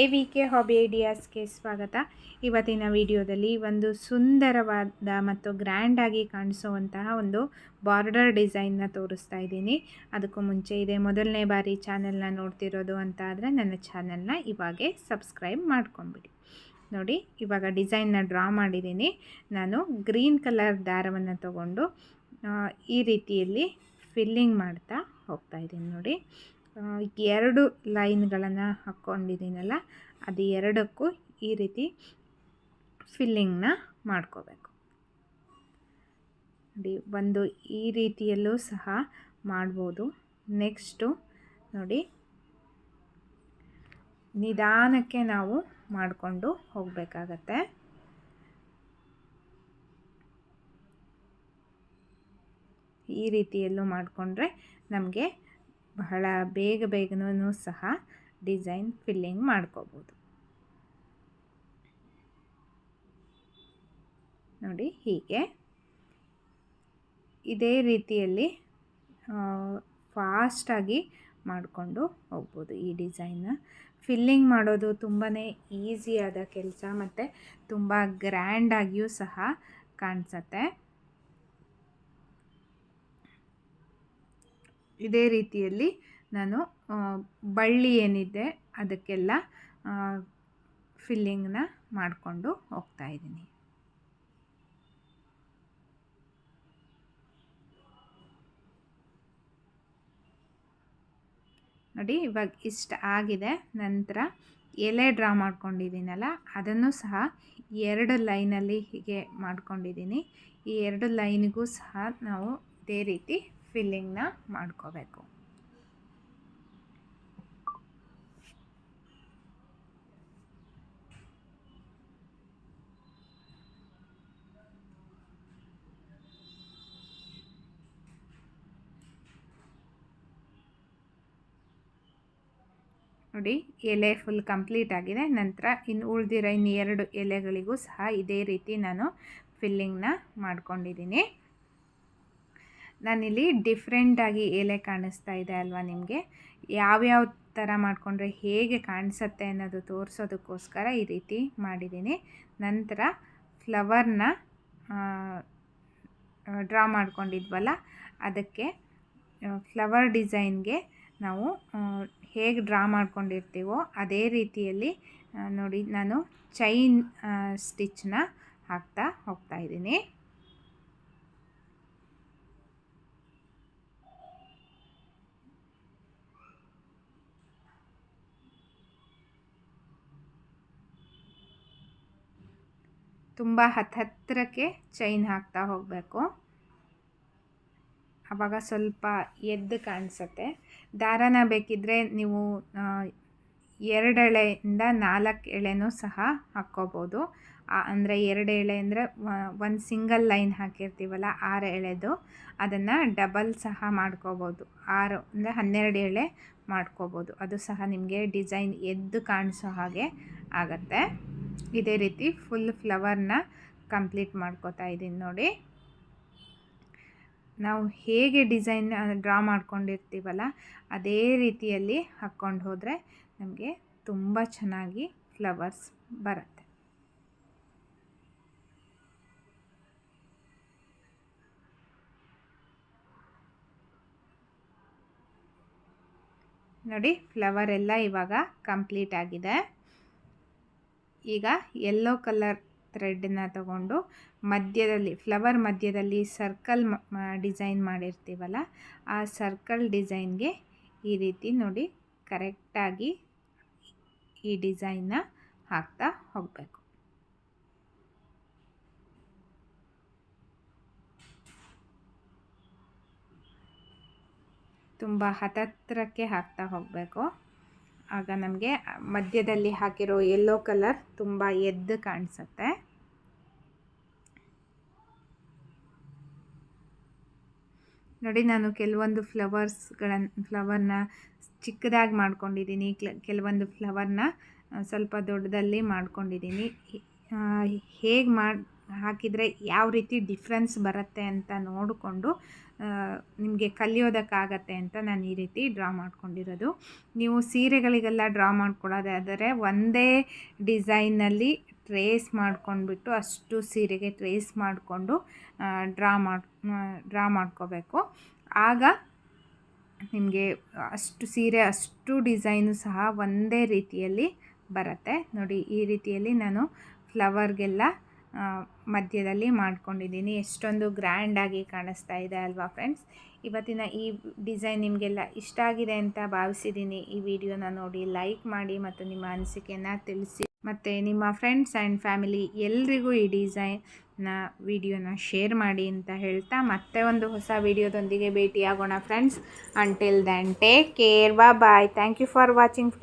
A V K hobby ಐಡಿಯಾಸ್ಗೆ ಸ್ವಾಗತ. ಇವತ್ತಿನ ವಿಡಿಯೋದಲ್ಲಿ ಒಂದು ಸುಂದರವಾದ ಮತ್ತು ಗ್ರ್ಯಾಂಡಾಗಿ ಕಾಣಿಸುವಂತಹ ಒಂದು ಬಾರ್ಡರ್ ಡಿಸೈನ್ನ ತೋರಿಸ್ತಾ ಇದ್ದೀನಿ. ಅದಕ್ಕೂ ಮುಂಚೆ ಇದೆ ಮೊದಲನೇ ಬಾರಿ ಚಾನೆಲ್ನ ನೋಡ್ತಿರೋದು ಅಂತ ಆದರೆ ನನ್ನ ಚಾನೆಲ್ನ ಇವಾಗೆ ಸಬ್ಸ್ಕ್ರೈಬ್ ಮಾಡ್ಕೊಂಬಿಡಿ. ನೋಡಿ, ಇವಾಗ ಡಿಸೈನ್ನ ಡ್ರಾ ಮಾಡಿದ್ದೀನಿ. ನಾನು ಗ್ರೀನ್ ಕಲರ್ ದಾರವನ್ನು ತಗೊಂಡು ಈ ರೀತಿಯಲ್ಲಿ ಫಿಲ್ಲಿಂಗ್ ಮಾಡ್ತಾ ಹೋಗ್ತಾ ಇದ್ದೀನಿ ನೋಡಿ. ಎರಡು ಲೈನ್ಗಳನ್ನು ಹಾಕ್ಕೊಂಡಿದ್ದೀನಲ್ಲ ಅದು ಎರಡಕ್ಕೂ ಈ ರೀತಿ ಫಿಲ್ಲಿಂಗ್ನ ಮಾಡ್ಕೋಬೇಕು. ನೋಡಿ ಒಂದು ಈ ರೀತಿಯಲ್ಲೂ ಸಹ ಮಾಡ್ಬೋದು. ನೆಕ್ಸ್ಟು ನೋಡಿ, ನಿಧಾನಕ್ಕೆ ನಾವು ಮಾಡಿಕೊಂಡು ಹೋಗಬೇಕಾಗತ್ತೆ. ಈ ರೀತಿಯಲ್ಲೂ ಮಾಡಿಕೊಂಡ್ರೆ ನಮಗೆ ಬಹಳ ಬೇಗ ಬೇಗನೂ ಸಹ ಡಿಸೈನ್ ಫಿಲ್ಲಿಂಗ್ ಮಾಡ್ಕೋಬೋದು. ನೋಡಿ ಹೀಗೆ. ಇದೇ ರೀತಿಯಲ್ಲಿ ಫಾಸ್ಟಾಗಿ ಮಾಡಿಕೊಂಡು ಹೋಗ್ಬೋದು ಈ ಡಿಸೈನ್ನ. ಫಿಲ್ಲಿಂಗ್ ಮಾಡೋದು ತುಂಬಾ ಈಸಿಯಾದ ಕೆಲಸ ಮತ್ತು ತುಂಬ ಗ್ರ್ಯಾಂಡಾಗಿಯೂ ಸಹ ಕಾಣಿಸತ್ತೆ. ಇದೇ ರೀತಿಯಲ್ಲಿ ನಾನು ಬಳ್ಳಿ ಏನಿದೆ ಅದಕ್ಕೆಲ್ಲ ಫಿಲ್ಲಿಂಗ್ನ ಮಾಡಿಕೊಂಡು ಹೋಗ್ತಾ ಇದ್ದೀನಿ. ನೋಡಿ, ಇವಾಗ ಇಷ್ಟ ಆಗಿದೆ. ನಂತರ ಎಲೆ ಡ್ರಾ ಮಾಡ್ಕೊಂಡಿದ್ದೀನಲ್ಲ, ಅದನ್ನು ಸಹ ಎರಡು ಲೈನಲ್ಲಿ ಹೀಗೆ ಮಾಡ್ಕೊಂಡಿದ್ದೀನಿ. ಈ ಎರಡು ಲೈನಿಗೂ ಸಹ ನಾವು ಇದೇ ರೀತಿ ಫಿಲ್ಲಿಂಗ್ನ ಮಾಡ್ಕೋಬೇಕು. ನೋಡಿ, ಎಲೆ ಫುಲ್ ಕಂಪ್ಲೀಟ್ ಆಗಿದೆ. ನಂತರ ಇನ್ನು ಉಳಿದಿರೋ ಇನ್ನು ಎರಡು ಎಲೆಗಳಿಗೂ ಸಹ ಇದೇ ರೀತಿ ನಾನು ಫಿಲ್ಲಿಂಗ್ನ ಮಾಡ್ಕೊಂಡಿದ್ದೀನಿ. ನಾನಿಲ್ಲಿ ಡಿಫ್ರೆಂಟಾಗಿ ಎಲೆ ಕಾಣಿಸ್ತಾ ಇದೆ ಅಲ್ವಾ ನಿಮಗೆ? ಯಾವ್ಯಾವ ಥರ ಮಾಡಿಕೊಂಡ್ರೆ ಹೇಗೆ ಕಾಣಿಸುತ್ತೆ ಅನ್ನೋದು ತೋರಿಸೋದಕ್ಕೋಸ್ಕರ ಈ ರೀತಿ ಮಾಡಿದ್ದೀನಿ. ನಂತರ ಫ್ಲವರ್ನ ಡ್ರಾ ಮಾಡ್ಕೊಂಡಿದ್ವಲ್ಲ, ಅದಕ್ಕೆ ಫ್ಲವರ್ ಡಿಸೈನ್ಗೆ ನಾವು ಹೇಗೆ ಡ್ರಾ ಮಾಡ್ಕೊಂಡಿರ್ತೀವೋ ಅದೇ ರೀತಿಯಲ್ಲಿ ನೋಡಿ, ನಾನು ಚೈನ್ ಸ್ಟಿಚ್ನ ಹಾಕ್ತಾ ಹೋಗ್ತಾ ಇದ್ದೀನಿ. ತುಂಬ ಹತ್ತಿರಕ್ಕೆ ಚೈನ್ ಹಾಕ್ತಾ ಹೋಗಬೇಕು. ಆವಾಗ ಸ್ವಲ್ಪ ಎದ್ದು ಕಾಣಿಸುತ್ತೆ. ದಾರನ ಬೇಕಿದ್ದರೆ ನೀವು ಎರಡು ಎಳೆಯಿಂದ ನಾಲ್ಕು ಎಳೆನೂ ಸಹ ಹಾಕ್ಕೋಬೋದು. ಅಂದರೆ ಎರಡು ಎಳೆ ಅಂದರೆ ಒಂದು ಸಿಂಗಲ್ ಲೈನ್ ಹಾಕಿರ್ತೀವಲ್ಲ, ಆರು ಎಳೆದು ಅದನ್ನು ಡಬಲ್ ಸಹ ಮಾಡ್ಕೋಬೋದು. ಆರು ಅಂದರೆ ಹನ್ನೆರಡು ಎಳೆ ಮಾಡ್ಕೋಬೋದು. ಅದು ಸಹ ನಿಮಗೆ ಡಿಸೈನ್ ಎದ್ದು ಕಾಣಿಸೋ ಹಾಗೆ ಆಗತ್ತೆ. ಇದೇ ರೀತಿ ಫುಲ್ ಫ್ಲವರ್ನ ಕಂಪ್ಲೀಟ್ ಮಾಡ್ಕೋತಾ ಇದ್ದೀನಿ ನೋಡಿ. ನಾವು ಹೇಗೆ ಡಿಸೈನ್ ಡ್ರಾ ಮಾಡ್ಕೊಂಡಿರ್ತೀವಲ್ಲ, ಅದೇ ರೀತಿಯಲ್ಲಿ ಹಾಕ್ಕೊಂಡು ಹೋದರೆ ನಮಗೆ ತುಂಬ ಚೆನ್ನಾಗಿ ಫ್ಲವರ್ಸ್ ಬರುತ್ತೆ. ನೋಡಿ ಫ್ಲವರ್ ಎಲ್ಲ ಇವಾಗ ಕಂಪ್ಲೀಟ್ ಆಗಿದೆ. ಈಗ ಯೆಲ್ಲೋ ಕಲರ್ ಥ್ರೆಡ್ನ ತಗೊಂಡು ಮಧ್ಯದಲ್ಲಿ ಫ್ಲವರ್ ಮಧ್ಯದಲ್ಲಿ ಸರ್ಕಲ್ ಡಿಸೈನ್ ಮಾಡಿರ್ತೀವಲ್ಲ, ಆ ಸರ್ಕಲ್ ಡಿಸೈನ್ಗೆ ಈ ರೀತಿ ನೋಡಿ ಕರೆಕ್ಟಾಗಿ ಈ ಡಿಸೈನ್ನ ಹಾಕ್ತಾ ಹೋಗಬೇಕು. ತುಂಬ ಹತ್ತತ್ರಕ್ಕೆ ಹಾಕ್ತಾ ಹೋಗಬೇಕು. ಆಗ ನಮಗೆ ಮಧ್ಯದಲ್ಲಿ ಹಾಕಿರೋ ಯೆಲ್ಲೋ ಕಲರ್ ತುಂಬ ಎದ್ದು ಕಾಣಿಸುತ್ತೆ. ನೋಡಿ ನಾನು ಕೆಲವೊಂದು ಫ್ಲವರ್ಸ್ಗಳನ್ನು ಫ್ಲವರ್ನ ಚಿಕ್ಕದಾಗಿ ಮಾಡ್ಕೊಂಡಿದ್ದೀನಿ ಕ್ಲ- ಕೆಲವೊಂದು ಫ್ಲವರ್ನ ಸ್ವಲ್ಪ ದೊಡ್ಡದಲ್ಲಿ ಮಾಡ್ಕೊಂಡಿದ್ದೀನಿ ಹೇಗೆ ಮಾಡಿ, ಹಾಕಿದರೆ ಯಾವ ರೀತಿ ಡಿಫ್ರೆನ್ಸ್ ಬರುತ್ತೆ ಅಂತ ನೋಡಿಕೊಂಡು ನಿಮಗೆ ಕಲಿಯೋದಕ್ಕಾಗತ್ತೆ ಅಂತ ನಾನು ಈ ರೀತಿ ಡ್ರಾ ಮಾಡ್ಕೊಂಡಿರೋದು. ನೀವು ಸೀರೆಗಳಿಗೆಲ್ಲ ಡ್ರಾ ಮಾಡ್ಕೊಳ್ಳೋದಾದರೆ ಒಂದೇ ಡಿಸೈನಲ್ಲಿ ಟ್ರೇಸ್ ಮಾಡ್ಕೊಂಡ್ಬಿಟ್ಟು ಅಷ್ಟು ಸೀರೆಗೆ ಟ್ರೇಸ್ ಮಾಡಿಕೊಂಡು ಡ್ರಾ ಮಾಡಿ ಡ್ರಾ ಮಾಡ್ಕೋಬೇಕು. ಆಗ ನಿಮಗೆ ಅಷ್ಟು ಸೀರೆ, ಅಷ್ಟು ಡಿಸೈನು ಸಹ ಒಂದೇ ರೀತಿಯಲ್ಲಿ ಬರುತ್ತೆ. ನೋಡಿ, ಈ ರೀತಿಯಲ್ಲಿ ನಾನು ಫ್ಲವರ್ಗೆಲ್ಲ ಮಧ್ಯದಲ್ಲಿ ಮಾಡ್ಕೊಂಡಿದ್ದೀನಿ. ಎಷ್ಟೊಂದು ಗ್ರ್ಯಾಂಡಾಗಿ ಕಾಣಿಸ್ತಾ ಇದೆ ಅಲ್ವಾ ಫ್ರೆಂಡ್ಸ್ ಇವತ್ತಿನ ಈ ಡಿಸೈನ್ ನಿಮಗೆಲ್ಲ ಇಷ್ಟ ಆಗಿದೆ ಅಂತ ಭಾವಿಸಿದ್ದೀನಿ. ಈ ವಿಡಿಯೋನ ನೋಡಿ ಲೈಕ್ ಮಾಡಿ ಮತ್ತು ನಿಮ್ಮ ಅನಿಸಿಕೆಯನ್ನು ತಿಳಿಸಿ. ಮತ್ತು ನಿಮ್ಮ ಫ್ರೆಂಡ್ಸ್ ಆ್ಯಂಡ್ ಫ್ಯಾಮಿಲಿ ಎಲ್ರಿಗೂ ಈ ಡಿಸೈನ್ನ ವಿಡಿಯೋನ ಶೇರ್ ಮಾಡಿ ಅಂತ ಹೇಳ್ತಾ ಮತ್ತೆ ಒಂದು ಹೊಸ ವಿಡಿಯೋದೊಂದಿಗೆ ಭೇಟಿಯಾಗೋಣ friends until then take care ಬಾ bye thank you for watching